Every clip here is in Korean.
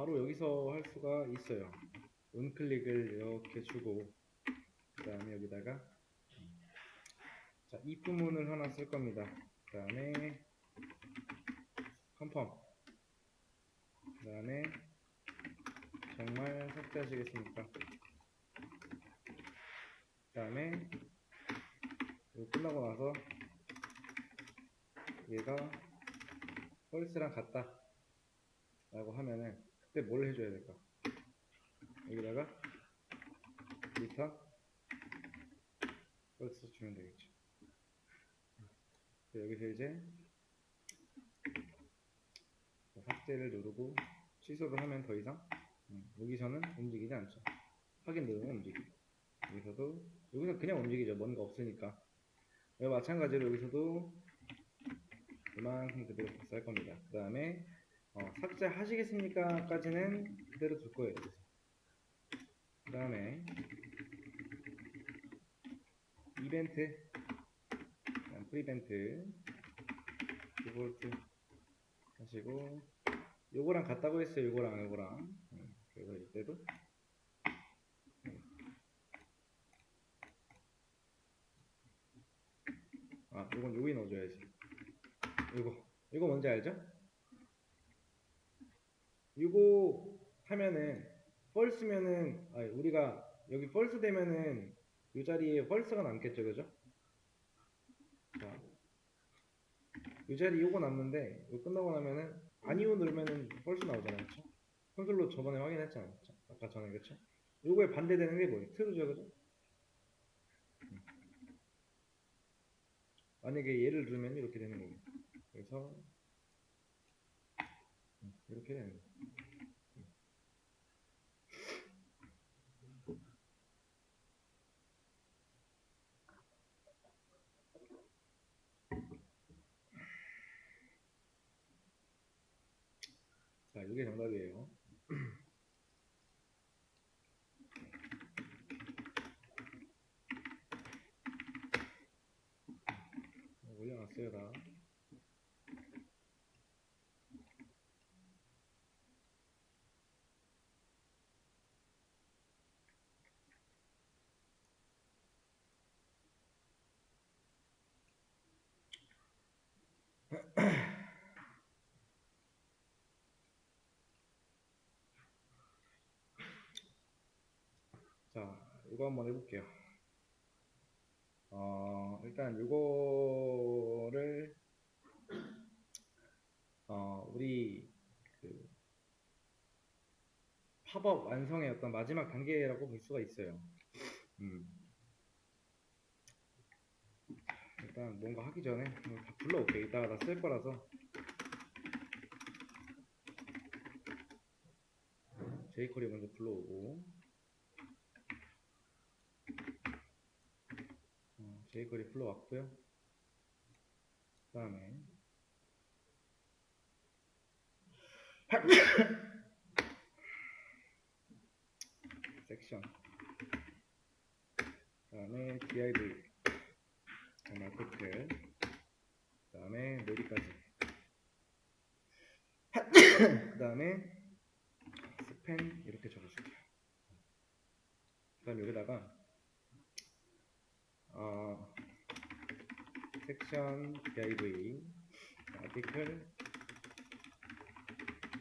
바로 여기서 할 수가 있어요. 은클릭을 이렇게 주고 그 다음에 여기다가 자, 이 부분을 하나 쓸 겁니다. 그 다음에 컨펌 그 다음에 정말 삭제하시겠습니까? 그 다음에 이거 끝나고 나서 얘가 펄스랑 같다 라고 하면은 그때 뭘 해줘야 될까? 여기다가 리턴 펄스 주면 되겠죠. 여기서 이제 삭제를 누르고 취소를 하면 더 이상 음, 여기서는 움직이지 않죠. 확인 누르면 움직이고 여기서도 여기서 그냥 움직이죠. 뭔가 없으니까. 마찬가지로 여기서도 이만큼 그대로 복사할 겁니다. 그 다음에 어, 삭제하시겠습니까? 까지는 그대로 둘 거예요. 그 다음에 이벤트 프리벤트 디볼트 하시고 요거랑 같다고 했어요. 요거랑 요거랑 음, 그래서 이때도 아 요건 여기 넣어줘야지 요거 요거 뭔지 알죠? 요거 하면은 펄스면은 아 우리가 여기 펄스 되면은 이 자리에 펄스가 남겠죠 그죠? 자, 이 자리 요거 남는데 이거 끝나고 나면은 아니오 누르면은 펄스 나오잖아요 그쵸? 콘솔로 저번에 확인했잖아요 그쵸? 아까 전에 그쵸? 요거에 반대되는 게 뭐예요? 트루죠 그죠? 음. 만약에 얘를 누르면 이렇게 되는 거예요 그래서 음, 이렇게 되는 거예요 자, 이게 정답이에요. 어, 올려놨어요, 다. 자, 이거 한번 해볼게요. 어, 일단 이거를 어, 우리 그 팝업 완성의 어떤 마지막 단계라고 볼 수가 있어요. 음. 일단 뭔가 하기 전에 뭐다 불러올게요. 이따가 다 쓸 거라서. 제이컬이 먼저 불러오고. 어, 제이컬이 불러왔고요. 그 다음에 섹션. 그 다음에 div 마크클 그 다음에 내리까지. 그 다음에 스펜 이렇게 적어줄게요. 그 다음에 여기다가 어, 섹션 div 아티클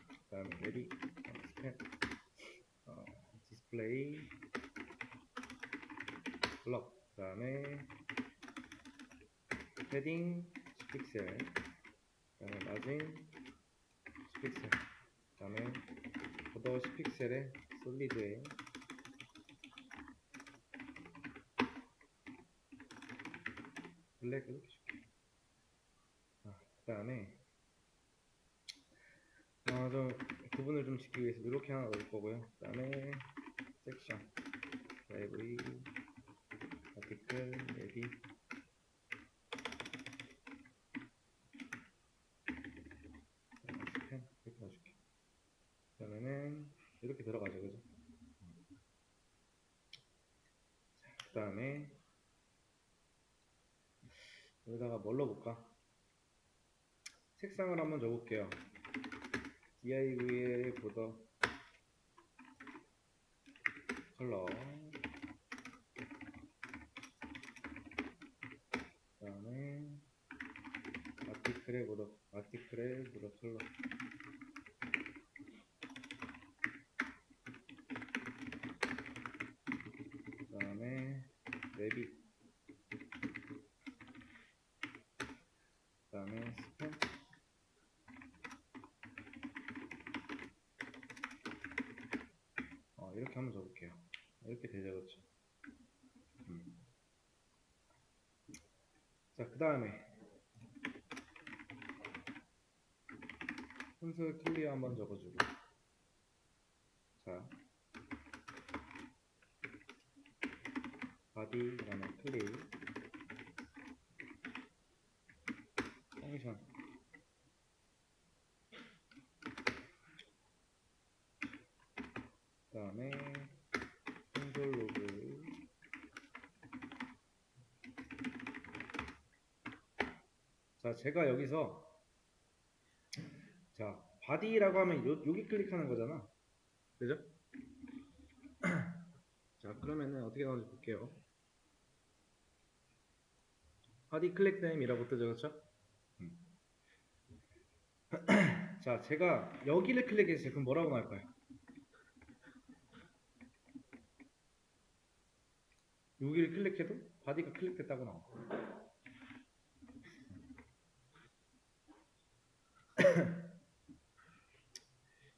그 다음에 내리 어, 디스플레이 블럭 그 다음에 패딩 10픽셀 그 다음에 마진 10픽셀 그 다음에 보더 10픽셀에 솔리드에 블랙 이렇게 그 다음에 아, 좀 구분을 좀 지키기 위해서 이렇게 하나 넣을 거고요. 그 다음에 섹션 라이브리 아티클 레디 펜 이렇게 넣어줄게 그러면은 이렇게 들어가죠 그죠? 그 다음에 여기다가 뭘 넣어볼까 색상을 한번 줘볼게요. DIV의 보더 컬러 그 다음에 아티클의 보더 아티클의 보더 컬러 자, 그 다음에 순수 클리어 한번 적어주고. 자 바디 그 다음에 클리. 펑션. 그 다음에 콘솔 로그 자 제가 여기서 자 바디라고 하면 요, 여기 클릭하는 거잖아 그죠? 자 그러면은 어떻게 나오는지 볼게요 바디 클릭 댐이라고 뜨죠 그렇죠? 음. 자 제가 여기를 클릭했어요 그럼 뭐라고 나올까요? 여기를 클릭해도 바디가 클릭됐다고 나와.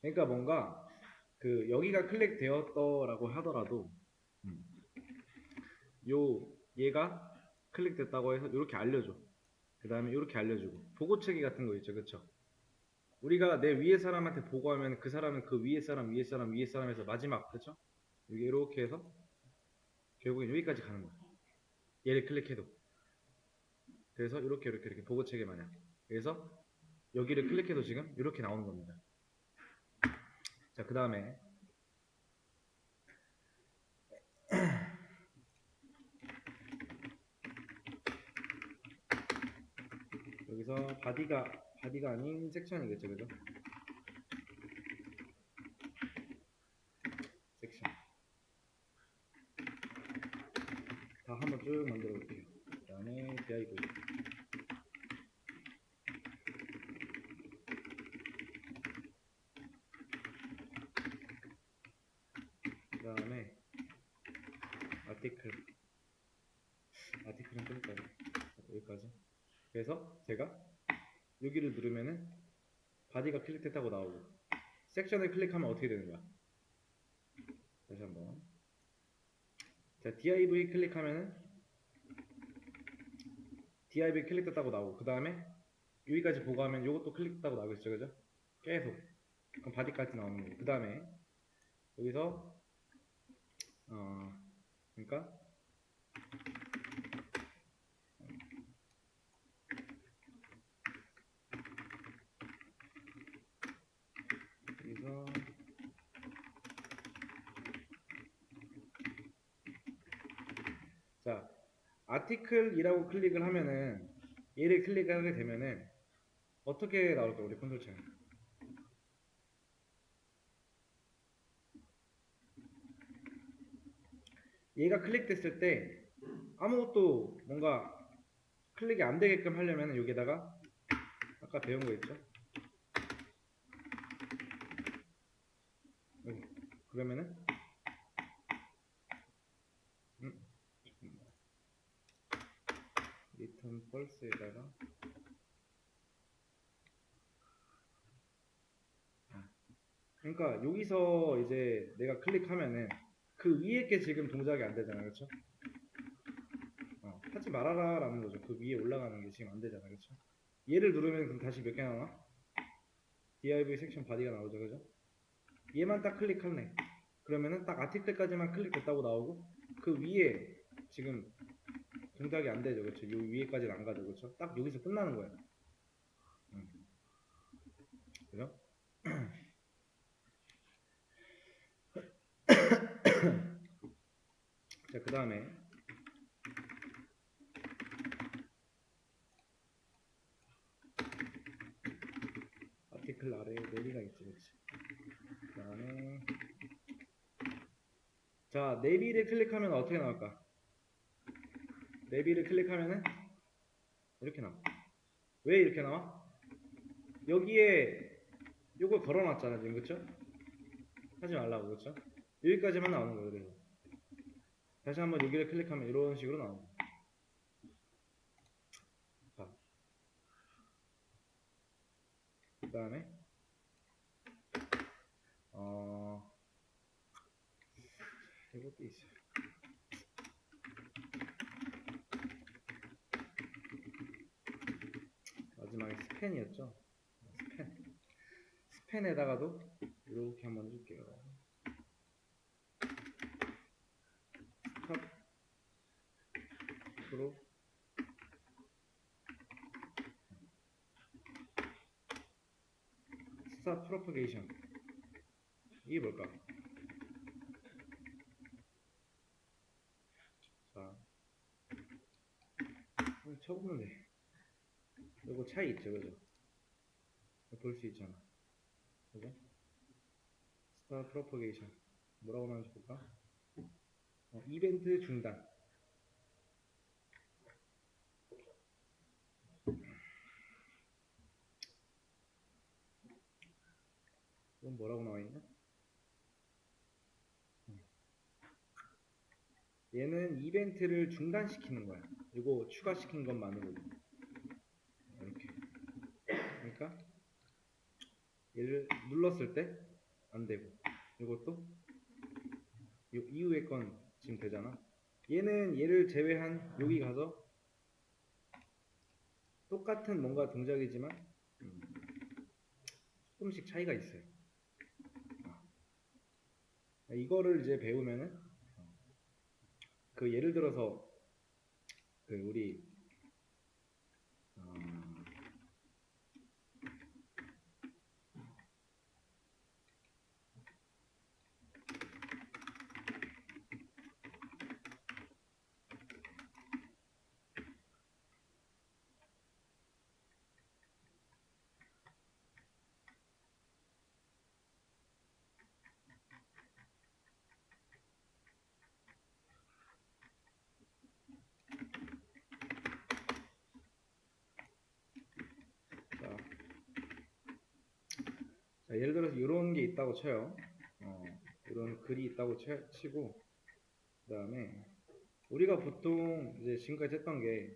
그러니까 뭔가 그 여기가 클릭되었더라고 하더라도 음. 요 얘가 클릭됐다고 해서 이렇게 알려줘. 그 다음에 이렇게 알려주고 보고체계 같은 거 있죠, 그쵸? 우리가 내 위에 사람한테 보고하면 그 사람은 그 위에 사람, 위에 사람, 위에 사람에서 마지막, 그쵸? 이게 이렇게 해서 결국엔 여기까지 가는 거야. 얘를 클릭해도. 그래서 이렇게 이렇게 이렇게 보고 체계 마냥. 그래서 여기를 클릭해도 지금 이렇게 나오는 겁니다. 자, 그 다음에 여기서 바디가 바디가 아닌 섹션이겠죠, 그죠? 섹션. 다 한번 쭉 만들어 볼게요. 그 다음에. 그 다음에 아티클. 아티클은 여기까지. 여기까지. 그래서 제가 여기를 누르면은 바디가 클릭됐다고 나오고 섹션을 클릭하면 어떻게 되는 거야? 다시 한번. 자, div 클릭하면은 div 클릭됐다고 나오고 그 다음에 여기까지 보고 하면 이것도 클릭됐다고 나오겠죠, 그죠? 계속 그럼 바디까지 나오는 거예요. 그 다음에 여기서 어 그러니까 여기서 자, 아티클이라고 클릭을 하면은 얘를 클릭하게 되면은 어떻게 나올까 우리 콘솔 창? 얘가 클릭됐을 때 아무것도 뭔가 클릭이 안 되게끔 하려면 여기다가 아까 배운 거 있죠? 여기. 그러면은 음, 리턴 펄스에다가 아, 그러니까 여기서 이제 내가 클릭하면은 그 위에 게 지금 동작이 안 되잖아 그렇죠? 어, 하지 말아라 라는 거죠 그 위에 올라가는 게 지금 안 되잖아 그렇죠? 얘를 누르면 그럼 다시 몇 개 나와? div 섹션 바디가 나오죠 그죠? 얘만 딱 클릭할래 그러면은 딱 아티클까지만 클릭됐다고 나오고 그 위에 지금 동작이 안 되죠 그렇죠? 요 위에까지는 안 가죠 그렇죠? 딱 여기서 끝나는 거예요 음. 그죠? 자, 그 다음에 아티클 아래에 내리가 있지, 그렇지? 그 다음에 자, 내비를 클릭하면 어떻게 나올까? 내비를 클릭하면은 이렇게 나와. 왜 이렇게 나와? 여기에 요걸 걸어놨잖아 지금 그쵸? 하지 말라고 그쵸? 여기까지만 나오는 거예요 다시 한번 여기를 클릭하면 이런 식으로 나옵니다. 자. 그 다음에 어 이것도 있어요. 마지막에 스펜이었죠? 스펜. 스펜에다가도 이렇게 한번 해줄게요 스탑 프로 프로퍼게이션 이게 뭘까? 자 어, 쳐보는데 요거 차이 있죠 그죠? 볼 수 있잖아 그죠? 스타 프로퍼게이션 뭐라고 나오는지 볼까? 어, 이벤트 중단 이건 뭐라고 나와? 음. 얘는 이벤트를 중단시키는 거야. 이거 추가시킨 것만으로도. 이렇게. 그러니까 얘를 눌렀을 때 안 되고 이것도 요 이후의 건 지금 되잖아. 얘는 얘를 제외한 여기 가서 똑같은 뭔가 동작이지만 음, 조금씩 차이가 있어요. 아, 이거를 이제 배우면은 그 예를 들어서 그 우리 자, 예를 들어서 이런 게 있다고 쳐요. 어, 이런 글이 있다고 쳐, 치고, 그 다음에 우리가 보통 이제 지금까지 했던 게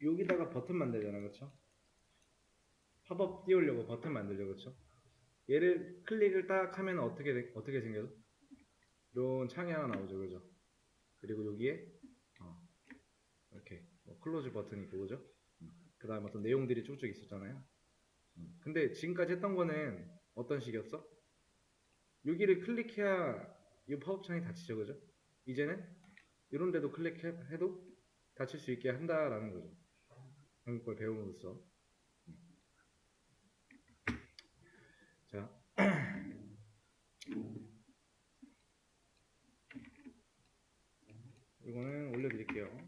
여기다가 버튼 만들잖아, 그렇죠? 팝업 띄우려고 버튼 만들죠, 그렇죠? 얘를 클릭을 딱 하면 어떻게 돼- 어떻게 생겨서 이런 창이 하나 나오죠, 그죠? 그리고 여기에 어, 이렇게 뭐 클로즈 버튼이 있고, 그죠? 그 다음에 어떤 내용들이 쭉쭉 있었잖아요. 음, 근데 지금까지 했던 거는 어떤 식이었어? 여기를 클릭해야 이 팝업창이 닫히죠, 그죠? 이제는 이런 데도 클릭해도 닫힐 수 있게 한다라는 거죠. 한국 걸 배움으로써. 자. 이거는 올려드릴게요.